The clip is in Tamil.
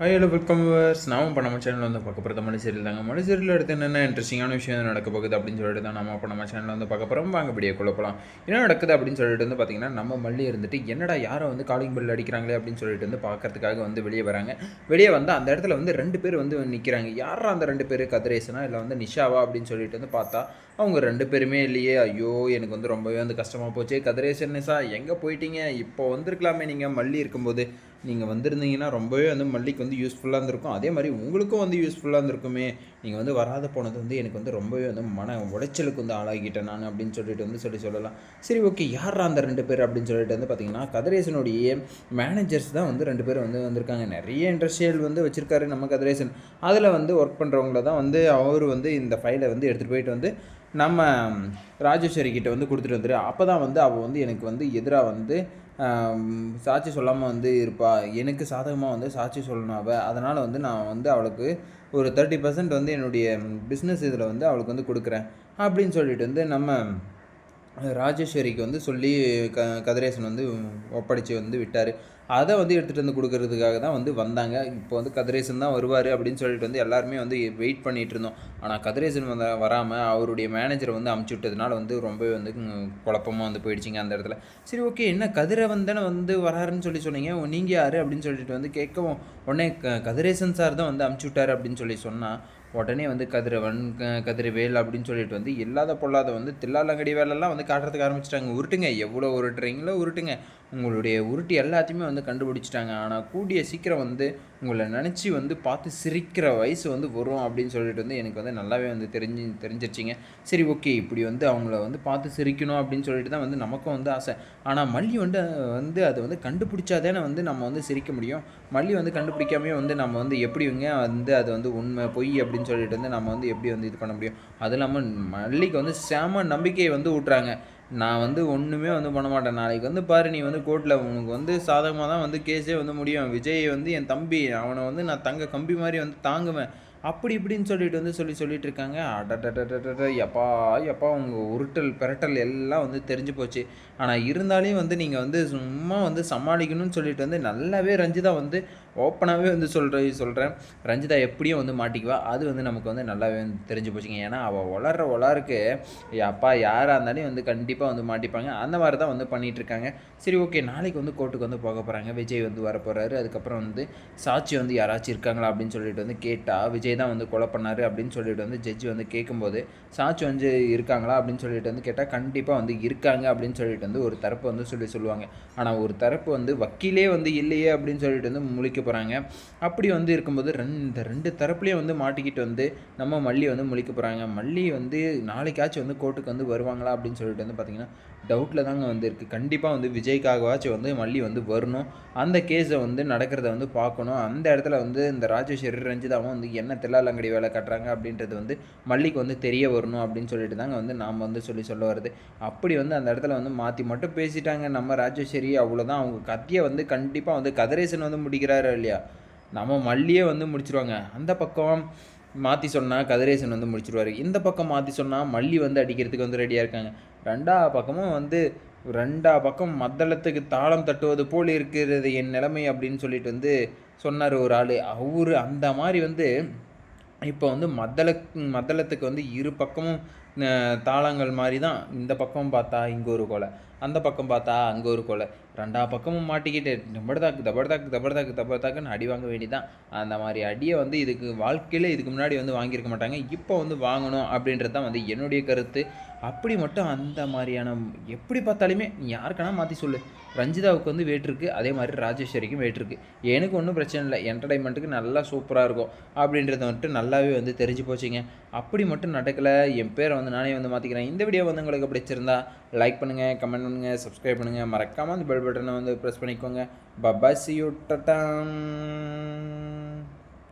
ஹாய் ஹலோ வெல்கம் வர்ஸ் நாம இப்போ நம்ம சேனலில் வந்து பார்க்க போகிறது மலை தாங்க. மலை சீரியல் அடுத்து என்னென்ன இன்ட்ரெஸ்டிங்கான விஷயம் நடக்க போகுது அப்படின்னு சொல்லிட்டு தான் நம்ம இப்போ நம்ம சேனலில் வந்து பார்க்க போகிறோம் வாங்க அப்படியே குழப்பலாம் என்ன நடக்குது அப்படின்னு சொல்லிட்டு வந்து பார்த்தீங்கன்னா நம்ம மல்லி இருந்துட்டு என்னடா யாரை வந்து காலிங் பெல் அடிக்கிறாங்களே அப்படின்னு சொல்லிட்டு வந்து பார்க்கறதுக்காக வந்து வெளியே வராங்க. வெளியே வந்து அந்த இடத்துல வந்து ரெண்டு பேர் வந்து நிற்கிறாங்க யாரா அந்த ரெண்டு பேர்? கதிரேசனா இல்லை வந்து நிஷாவா அப்படின்னு சொல்லிட்டு வந்து பார்த்தா அவங்க ரெண்டு பேருமே இல்லையே. ஐயோ எனக்கு வந்து ரொம்பவே வந்து கஷ்டமாக போச்சு. கதிரேசன் நிஷா எங்கே போயிட்டீங்க? இப்போ வந்திருக்கலாமே நீங்கள் மல்லி இருக்கும்போது. நீங்கள் வந்திருந்தீங்கன்னா ரொம்பவே வந்து மல்லிக்கு வந்து யூஸ்ஃபுல்லாக இருந்திருக்கும். அதே மாதிரி உங்களுக்கும் வந்து யூஸ்ஃபுல்லாக இருந்திருக்குமே. நீங்கள் வந்து வராத போனது வந்து எனக்கு வந்து ரொம்பவே வந்து மன உடைச்சலுக்கு வந்து ஆளாகிட்டேன் நான் அப்படின்னு சொல்லிட்டு வந்து சொல்லி சொல்லலாம். சரி ஓகே யாரா அந்த ரெண்டு பேர் அப்படின்னு சொல்லிட்டு வந்து பார்த்தீங்கன்னா கதிரேசனுடைய மேனேஜர்ஸ் தான் வந்து ரெண்டு பேர் வந்து வந்திருக்காங்க. நிறைய இண்டஸ்ட்ரியல் வந்து வச்சுருக்காரு நம்ம கதிரேசன். அதில் வந்து ஒர்க் பண்ணுறவங்கள தான் வந்து அவர் வந்து இந்த ஃபைலை வந்து எடுத்துகிட்டு போயிட்டு வந்து நம்ம ராஜேஸ்வரி கிட்ட வந்து கொடுத்துட்டு வந்துரு. அப்போ தான் வந்து அவள் வந்து எனக்கு வந்து எதிராக வந்து சாட்சி சொல்லாமல் வந்து இருப்பா. எனக்கு சாதகமாக வந்து சாட்சி சொல்லணும் அவள் அதனால் வந்து நான் வந்து அவளுக்கு ஒரு தேர்ட்டி பர்சன்ட் வந்து என்னுடைய பிஸ்னஸ் இதில் வந்து அவளுக்கு வந்து கொடுக்குறேன். அப்படின்னு சொல்லிட்டு வந்து நம்ம ராஜேஸ்வரிக்கு வந்து சொல்லி க கதிரேசன் வந்து ஒப்படைச்சு வந்து விட்டார். அதை வந்து எடுத்துகிட்டு வந்து கொடுக்கறதுக்காக தான் வந்து வந்தாங்க. இப்போ வந்து கதிரேசன் தான் வருவார் அப்படின்னு சொல்லிட்டு வந்து எல்லாருமே வந்து வெயிட் பண்ணிகிட்டு இருந்தோம். ஆனால் கதிரேசன் வந்த வராமல் அவருடைய மேனேஜரை வந்து அமுச்சு விட்டதுனால வந்து ரொம்பவே வந்து குழப்பமாக குழப்பமா வந்து போயிடுச்சிங்க அந்த இடத்துல. சரி ஓகே என்ன கதிரவன் தானே வந்து வராருன்னு சொல்லி சொன்னீங்க. நீங்கள் யார் அப்படின்னு சொல்லிட்டு வந்து கேட்கவும் உடனே க கதிரேசன் சார் தான் வந்து அமுச்சு விட்டாரு அப்படின்னு சொல்லி சொன்னால் உடனே வந்து கதிரவன் கதிரவேல் அப்படின்னு சொல்லிட்டு வந்து இல்லாத பொல்லாத வந்து தில்லாலங்கடி வேலைலாம் வந்து காட்டுறதுக்கு ஆரம்பிச்சிட்டாங்க. உருட்டுங்க. எவ்வளோ உருட்டுறீங்களோ உருட்டுங்க. உங்களுடைய உருட்டு எல்லாத்தையுமே வந்து கண்டுபிடிச்சிட்டாங்க. ஆனால் கூடிய சீக்கிரம் வந்து உங்களை நினச்சி வந்து பார்த்து சிரிக்கிற வயசு வந்து வரும் அப்படின்னு சொல்லிட்டு வந்து எனக்கு வந்து நல்லாவே வந்து தெரிஞ்சு தெரிஞ்சிருச்சிங்க. சரி ஓகே. இப்படி வந்து அவங்கள வந்து பார்த்து சிரிக்கணும் அப்படின்னு சொல்லிட்டு தான் வந்து நமக்கும் வந்து ஆசை. ஆனால் மல்லி வந்து வந்து அதை வந்து கண்டுபிடிச்சாதானே வந்து நம்ம வந்து சிரிக்க முடியும். மல்லி வந்து கண்டுபிடிக்காமே வந்து நம்ம வந்து எப்படிங்க வந்து அது வந்து உண்மை பொய் அப்படின்னு சொல்லிட்டு வந்து நம்ம வந்து எப்படி வந்து இது பண்ண முடியும்? அது இல்லாமல் மல்லிக்கு வந்து செம நம்பிக்கையை வந்து ஊட்டுறாங்க. நான் வந்து ஒன்றுமே வந்து பண்ண மாட்டேன். நாளைக்கு வந்து பாரு நீ வந்து கோர்ட்டில் உனக்கு வந்து சாதகமாக தான் வந்து கேஸே வந்து முடியும். விஜய் வந்து என் தம்பி அவனை வந்து நான் தங்க கம்பி மாதிரி வந்து தாங்குவேன். அப்படி இப்படின்னு சொல்லிட்டு வந்து சொல்லி சொல்லிட்டு இருக்காங்க. அடடடடடட எப்பா எப்பா உங்கள் உருட்டல் பிரட்டல் எல்லாம் வந்து தெரிஞ்சு போச்சு. ஆனால் இருந்தாலையும் வந்து நீங்கள் வந்து சும்மா வந்து சமாளிக்கணும்னு சொல்லிட்டு வந்து நல்லாவே ரஞ்சிதா வந்து ஓப்பனாகவே வந்து சொல்கிற சொல்கிறேன் ரஞ்சிதா எப்படியும் வந்து மாட்டிக்குவா. அது வந்து நமக்கு வந்து நல்லாவே வந்து தெரிஞ்சு போச்சுங்க. ஏன்னா அவள் வளர்ற வளருக்கு அப்பா யாராக இருந்தாலும் வந்து கண்டிப்பாக வந்து மாட்டிப்பாங்க. அந்த மாதிரி தான் வந்து பண்ணிகிட்ருக்காங்க சரி ஓகே நாளைக்கு வந்து கோர்ட்டுக்கு வந்து போக போகிறாங்க விஜய் வந்து வர போகிறாரு அதுக்கப்புறம் வந்து சாட்சி வந்து யாராச்சும் இருக்காங்களா அப்படின்னு சொல்லிட்டு வந்து கேட்டால் விஜய் தான் வந்து கொலை பண்ணார் அப்படின்னு சொல்லிட்டு வந்து ஜட்ஜி வந்து கேட்கும்போது சாட்சி வந்து இருக்காங்களா? அப்படின்னு சொல்லிட்டு வந்து கேட்டால் கண்டிப்பாக வந்து இருக்காங்க அப்படின்னு சொல்லிட்டு வந்து ஒரு தரப்பு வந்து சொல்லி சொல்லுவாங்க. ஆனால் ஒரு தரப்பு வந்து வக்கீலே வந்து இல்லையே அப்படின்னு சொல்லிட்டு வந்து முழிக்க போகிறாங்க அப்படி வந்து இருக்கும்போது ரெண்டு இந்த ரெண்டு தரப்புலேயும் வந்து மாட்டிக்கிட்டு வந்து நம்ம மல்லி வந்து முழிக்க போகிறாங்க மல்லி வந்து நாளைக்காச்சும் வந்து கோர்ட்டுக்கு வந்து வருவாங்களா அப்படின்னு சொல்லிட்டு வந்து பார்த்தீங்கன்னா டவுட்டில் தாங்க வந்து இருக்குது கண்டிப்பாக வந்து விஜய்க்காகவாச்சும் வந்து மல்லி வந்து வரணும். அந்த கேஸை வந்து நடக்கிறத வந்து பார்க்கணும். அந்த இடத்துல வந்து இந்த ராஜேஸ்வரி ரஞ்சிதாவும் வந்து என்ன தில்லாலங்கடி வேலை கட்டுறாங்க அப்படின்றது வந்து மல்லிக்கு வந்து தெரிய வரணும் அப்படின்னு சொல்லிட்டு தாங்க வந்து நாம் வந்து சொல்லி சொல்ல வருது. அப்படி வந்து அந்த இடத்துல வந்து மாற்றி மட்டும் பேசிட்டாங்க. நம்ம ராஜேஸ்வரி அவ்வளோதான் அவங்க கத்தியை வந்து கண்டிப்பாக வந்து கதிரேசன் வந்து முடிக்கிறாரு இல்லையா? நம்ம மல்லியே வந்து முடிச்சிருவாங்க. அந்த பக்கம் மாற்றி சொன்னால் கதிரேசன் வந்து முடிச்சிருவார். இந்த பக்கம் மாற்றி சொன்னால் மல்லி வந்து அடிக்கிறதுக்கு வந்து ரெடியாக இருக்காங்க. ரெண்டா பக்கமும் வந்து ரெண்டா பக்கம் மத்தளத்துக்கு தாளம் தட்டுவது போல் இருக்கிறது என் நிலைமை அப்படின்னு சொல்லிட்டு வந்து சொன்னார் ஒரு ஆள். அவர் அந்த மாதிரி வந்து இப்போ வந்து மத்தள மத்தளத்துக்கு வந்து இரு பக்கமும் தாளங்கள் மாதிரி தான் இந்த பக்கம் பார்த்தா இங்கே ஒரு கொலை அந்த பக்கம் பார்த்தா அங்கே ஒரு கொலை. ரெண்டா பக்கமும் மாட்டிக்கிட்டு தபடதாக்கு தபடதாக்கு தபடதாக்கு தபடதாக்குன்னு அடி வாங்க வேண்டிதான் அந்த மாதிரி அடியை வந்து இதுக்கு வாழ்க்கையில் இதுக்கு முன்னாடி வந்து வாங்கியிருக்க மாட்டாங்க. இப்போ வந்து வாங்கணும் அப்படின்றது தான் வந்து என்னுடைய கருத்து. அப்படி மட்டும் அந்த மாதிரியான எப்படி பார்த்தாலுமே நீ யாருக்கானா மாற்றி சொல்லு. ரஞ்சிதாவுக்கு வந்து weight அதே மாதிரி ராஜேஸ்வரிக்கும் வெயிட் இருக்குது எனக்கு ஒன்றும் பிரச்சனை இல்லை. என்டர்டைன்மெண்ட்டுக்கு நல்லா சூப்பராக இருக்கும். அப்படின்றத மட்டும் நல்லாவே வந்து தெரிஞ்சு போச்சுங்க. அப்படி மட்டும் நடக்கலை. என் பேரை வந்து நானே வந்து மாற்றிக்கிறேன் இந்த வீடியோ வந்து உங்களுக்கு பிடிச்சிருந்தா லைக் பண்ணுங்கள் கமெண்ட் பண்ணுங்கள் சப்ஸ்கிரைப் பண்ணுங்கள் மறக்காமல் அந்த பெல் பட்டனை வந்து ப்ரெஸ் பண்ணிக்கோங்க. பபாசி சி